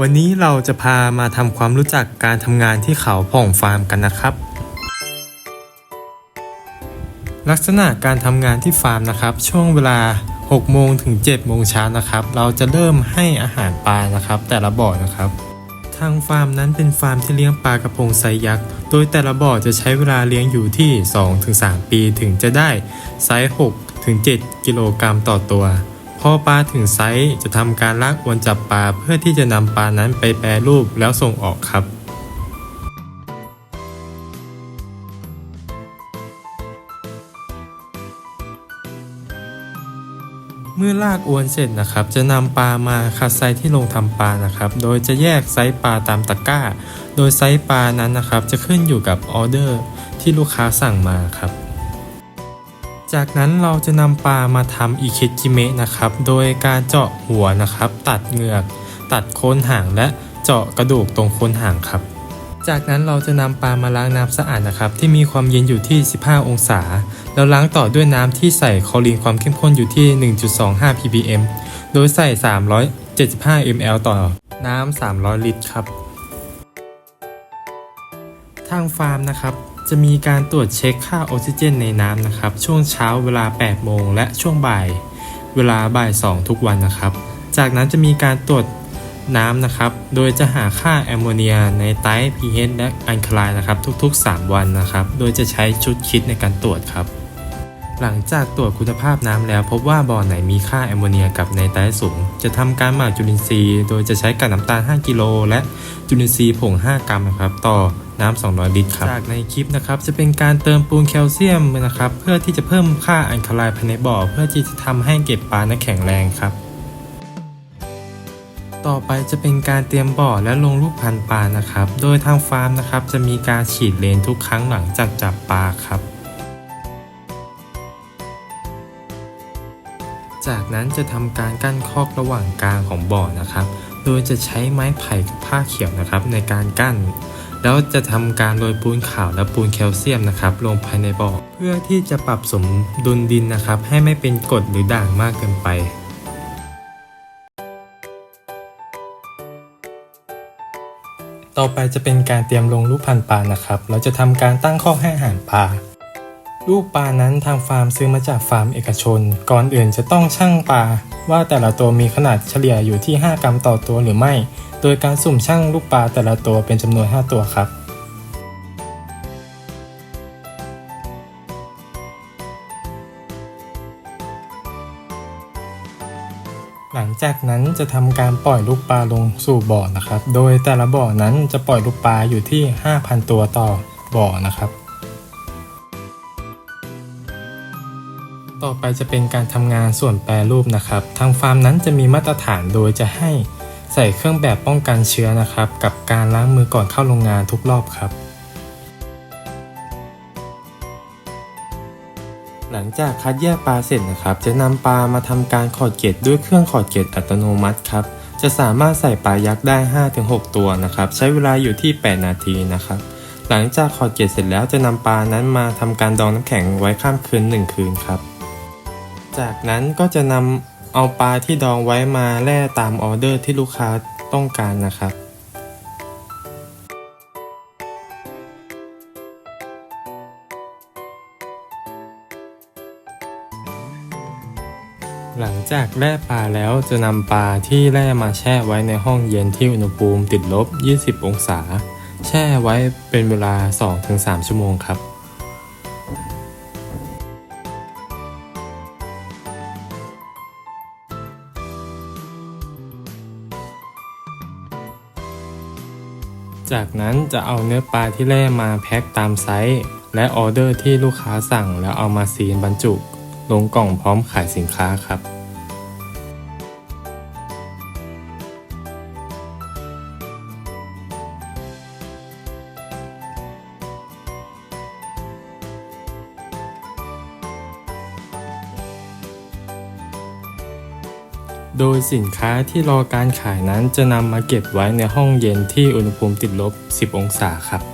วันนี้เราจะพามาทำความรู้จักการทำงานที่เขาผ่องฟาร์มกันนะครับ ลักษณะการทำงานที่ฟาร์มนะครับ ช่วงเวลา 6 โมงถึง 7 โมงเช้านะครับ เราจะเริ่มให้อาหารปลานะครับ แต่ละบ่อนะครับ ทางฟาร์มนั้นเป็นฟาร์มที่เลี้ยงปลากระพงไซยักษ์ โดยแต่ละบ่อจะใช้เวลาเลี้ยงอยู่ที่ 2-3 ปีถึงจะได้ไซส์ 6-7 กิโลกรัมต่อตัว พอปลาถึงไซส์จะทำการลากอวนจับปลาเพื่อที่จะนำปลานั้นไปแปรรูปแล้วส่งออกครับเมื่อลากอวนเสร็จนะครับ จะนำปลามาคัดไซส์ที่ลงทำปลานะครับ โดยจะแยกไซส์ปลาตามตะกร้า โดยไซส์ปลานั้นนะครับ จะขึ้นอยู่กับออเดอร์ที่ลูกค้าสั่งมาครับ จากนั้นเราจะนำปลามาทำอิเคจิเมะนะครับ โดยการเจาะหัวนะครับ ตัดเหงือก ตัดโคนหางและเจาะกระดูกตรงโคนหางครับ จากนั้นเราจะนำปลามาล้างน้ำสะอาดนะครับ ที่มีความเย็นอยู่ที่ 15 องศา แล้วล้างต่อด้วยน้ำที่ใส่คลอรีนความเข้มข้นอยู่ที่ 1.25 ppm โดยใส่ 375 ml ต่อน้ำ 300 ลิตรครับ ทางฟาร์มนะครับจะมีการตรวจเช็คค่าออกซิเจนในน้ำนะครับ ช่วงเช้าเวลา 8 โมง และช่วงบ่าย เวลาบ่าย 2 ทุกวันนะครับ จากนั้นจะมีการตรวจน้ำนะครับ โดยจะหาค่าแอมโมเนียในไตร pH และอัลคาไลน์นะครับ ทุกๆ 3 วันนะครับ โดยจะใช้ชุดคิดในการตรวจครับ หลังจากตรวจคุณภาพน้ำแล้ว พบว่าบ่อไหนมีค่าแอมโมเนียกับไนไตรสูง จะทำการหมักจุลินทรีย์ โดยจะใช้กับน้ำตาล 5 กิโลและจุลินทรีย์ผง 5 กรัมนะครับต่อ น้ำ200 ลิตรครับ จากในคลิปนะครับจะเป็นการเติมปูนแคลเซียมนะครับเพื่อที่จะเพิ่มค่าอัลคาไลน์ภายในบ่อ เพื่อที่จะทำให้เก็บปลานั้นแข็งแรงครับ ต่อไปจะเป็นการเตรียมบ่อและลงลูกพันปลานะครับ โดยทางฟาร์มนะครับจะมีการฉีดเลนทุกครั้งหลังจากจับปลาครับจากนั้นจะทำการกั้นคอกระหว่างกลางของบ่อนะครับ โดยจะใช้ไม้ไผ่กับผ้าเขียวนะครับในการกั้น แล้วจะทำการโรยปูนขาวและปูนแคลเซียมนะครับลงภายในบ่อเพื่อที่จะปรับสมดุลดินนะครับ ให้ไม่เป็นกรดหรือด่างมากเกินไปต่อไปจะเป็นการเตรียมลงลูกพันธุ์ปลานะครับ เราจะทำการตั้งข้อให้อาหารปลา ลูกปลานั้นทางฟาร์มซื้อมาจากฟาร์มเอกชน ก่อนอื่นจะต้องชั่งปลาว่าแต่ละตัวมีขนาดเฉลี่ยอยู่ที่ 5 กรัมต่อตัวหรือไม่ โดยการสุ่มชั่งลูกปลาแต่ละตัวเป็นจำนวน 5 ตัวครับหลังจากนั้นจะทำการปล่อยลูกปลาลงสู่บ่อนะครับ โดยแต่ละบ่อนั้นจะปล่อยลูกปลาอยู่ที่ 5,000 ตัวต่อบ่อนะครับ อไปจะเป็นการทำงานส่วนแปรรูปนะครับ ทางฟาร์มนั้นจะมีมาตรฐานโดยจะให้ใส่เครื่องแบบป้องกันเชื้อนะครับ กับการล้างมือก่อนเข้าโรงงานทุกรอบครับ หลังจากคัดแยกปลาเสร็จนะครับ จะนำปลามาทำการขอดเกล็ดด้วยเครื่องขอดเกล็ดอัตโนมัติครับ จะสามารถใส่ปลายักษ์ได้ 5-6 ตัวนะครับ ใช้เวลาอยู่ที่ 8 นาทีนะครับ หลังจากขอดเกล็ดเสร็จแล้วจะนำปลานั้นมาทำการดองน้ำแข็งไว้ข้ามคืน 1 คืนครับ จากนั้นก็จะนำเอาปลาที่ดองไว้มาแล่ตามออเดอร์ที่ลูกค้าต้องการนะครับ หลังจากแล่ปลาแล้วจะนำปลาที่แล่มาแช่ไว้ในห้องเย็นที่อุณหภูมิติดลบ 20 องศา แช่ไว้เป็นเวลา 2-3 ชั่วโมงครับ จากนั้นจะเอาเนื้อปลาที่แล่มาแพ็คตามไซส์และออเดอร์ที่ลูกค้าสั่งแล้วเอามาซีนบรรจุ ลงกล่องพร้อมขายสินค้าครับ โดยสินค้าที่รอการขายนั้นจะนำมาเก็บไว้ในห้องเย็นที่อุณหภูมิติดลบ 10 องศาครับ